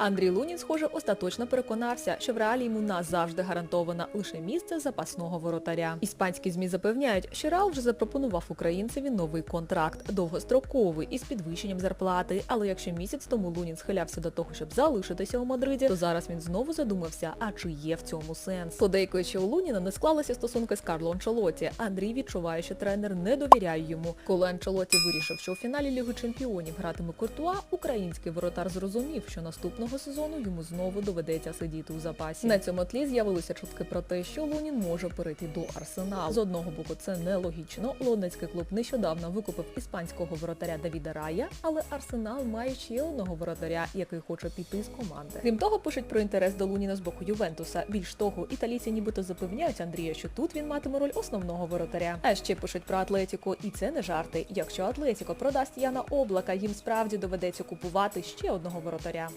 Андрій Лунін, схоже, остаточно переконався, що в реалі йому назавжди гарантовано лише місце запасного воротаря. Іспанські змі запевняють, що Реал вже запропонував українцеві новий контракт, довгостроковий із підвищенням зарплати. Але якщо місяць тому Лунін схилявся до того, щоб залишитися у Мадриді, то зараз він знову задумався, а чи є в цьому сенс. Подейкують, що у Луніна не склалися стосунки з Карло Анчелоті. Андрій відчуває, що тренер не довіряє йому. Коли Анчелоті вирішив, що у фіналі Ліги Чемпіонів гратиме Куртуа, український воротар зрозумів, що наступного сезону йому знову доведеться сидіти у запасі. На цьому тлі з'явилися чутки про те, що Лунін може перейти до Арсеналу. З одного боку, це нелогічно. Лондонський клуб нещодавно викупив іспанського воротаря Давіда Рая, але Арсенал має ще одного воротаря, який хоче піти з команди. Крім того, пишуть про інтерес до Луніна з боку Ювентуса. Більш того, італійці нібито запевняють Андрія, що тут він матиме роль основного воротаря. А ще пишуть про Атлетіко, і це не жарти. Якщо Атлетіко продасть Яна Облака, їм справді доведеться купувати ще одного воротаря.